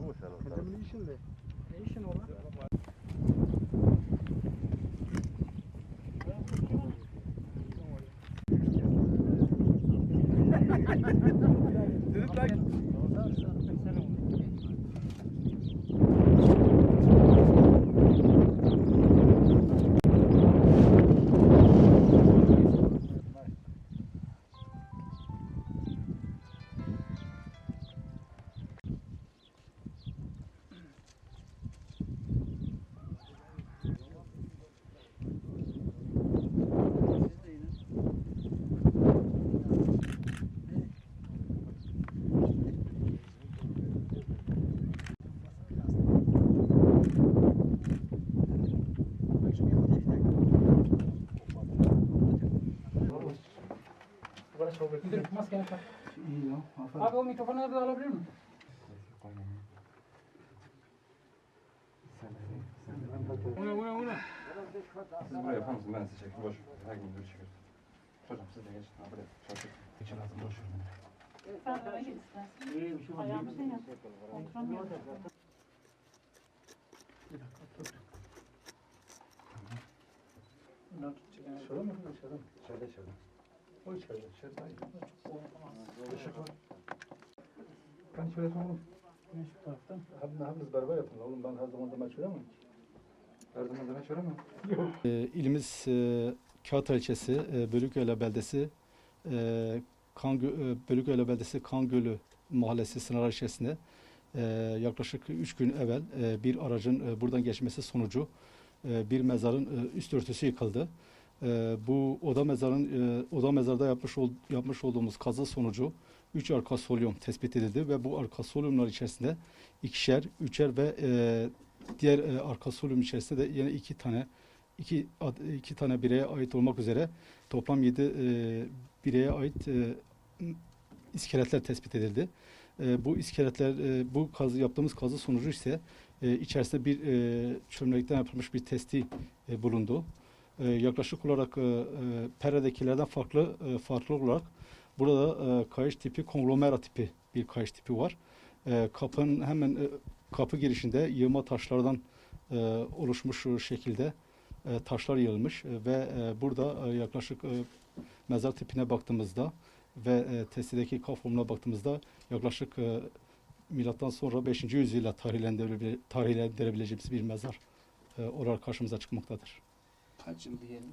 mu sen? Dedemin işinde. Ne işin o Müdür maskeni tak. İyi ya. aferin. Abi o mikrofonu da alabilir miyim? Ona ona ona. Siz buraya yapar mısınız? Ben size çekeyim. Boş. Her gün bir çekiyoruz. Hocam siz de geçin. Ha buraya. Çalışın. Geçin lazım. Boş. Sen öyle git istersen. İyi bir şey var. Ayağımı şey yap. Oturamıyorum. Bundan tutacak. Şöyle mi? Şöyle mi? İçeride içeride. O içeride. İçeride. Teşekkür. Ben şöyle sorayım. Ben şu taraftan. Hepiniz, hepiniz beraber yapın oğlum. Ben her zaman demek söyleyemem ki. Her zaman demek öyle mi? E, İlimiz e, Kağıt ilçesi, e, Bölüköy'le beldesi, e, kan, Gö- e, Bölüköy'le beldesi Kan Gölü mahallesi sınırları içerisinde e, yaklaşık 3 gün evvel e, bir aracın e, buradan geçmesi sonucu e, bir mezarın e, üst örtüsü yıkıldı. E, bu oda mezarın e, oda mezarda yapmış ol, yapmış olduğumuz kazı sonucu 3 arka solyum tespit edildi ve bu arka solyumlar içerisinde ikişer, üçer ve e, diğer e, arka solyum içerisinde de yine iki tane iki, iki tane bireye ait olmak üzere toplam yedi e, bireye ait e, iskeletler tespit edildi. E, bu iskeletler, e, bu kazı yaptığımız kazı sonucu ise e, içerisinde bir e, çömlekten yapılmış bir testi e, bulundu. E, yaklaşık olarak e, e, Pere'dekilerden farklı e, farklı olarak burada e, kayış tipi konglomera tipi bir kayış tipi var. E, kapının hemen e, kapı girişinde yığma taşlardan e, oluşmuş şekilde e, taşlar yığılmış e, ve e, burada e, yaklaşık e, mezar tipine baktığımızda ve e, testideki kaf formuna baktığımızda yaklaşık e, milattan sonra 5. yüzyıla tarihlendirebil- tarihlendirebileceğimiz bir mezar e, olarak karşımıza çıkmaktadır. Kaç yıl diyelim?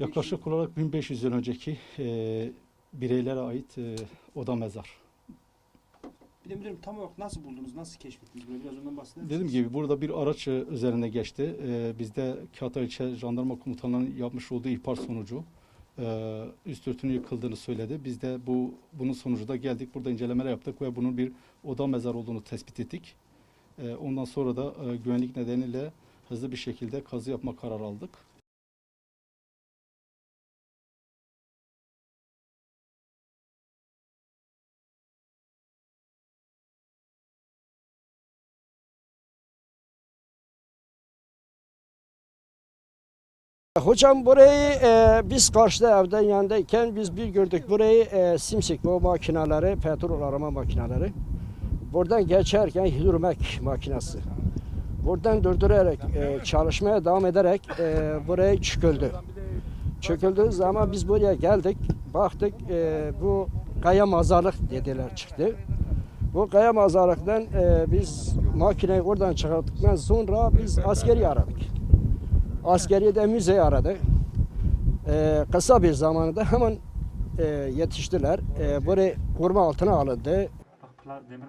Yaklaşık olarak 1500 yıl önceki e, bireylere ait e, oda mezar. Bir de müdürüm tam olarak nasıl buldunuz, nasıl keşfettiniz? Böyle biraz ondan bahseder Dediğim misiniz? gibi burada bir araç e, üzerinde geçti. E, bizde Kağıthaya İlçe Jandarma Komutanlığı'nın yapmış olduğu ihbar sonucu e, üst örtünün yıkıldığını söyledi. Biz de bu bunun sonucu da geldik. Burada incelemeler yaptık ve bunun bir oda mezar olduğunu tespit ettik. E, ondan sonra da e, güvenlik nedeniyle hızlı bir şekilde kazı yapma kararı aldık. Hocam burayı e, biz karşıda evden yanındayken biz bir gördük burayı e, simsik o makineleri, petrol arama makineleri. Buradan geçerken hidromek makinesi. Buradan durdurarak e, çalışmaya devam ederek e, buraya çöküldü. Çöküldüğü zaman biz buraya geldik, baktık e, bu kaya mazarlık dediler çıktı. Bu kaya mazarlıktan e, biz makineyi oradan çıkarttıktan sonra biz askeri aradık. Askeri de müzeyi aradı. Ee, kısa bir zamanda hemen e, yetiştiler. Ee, burayı koruma altına alındı. Demir.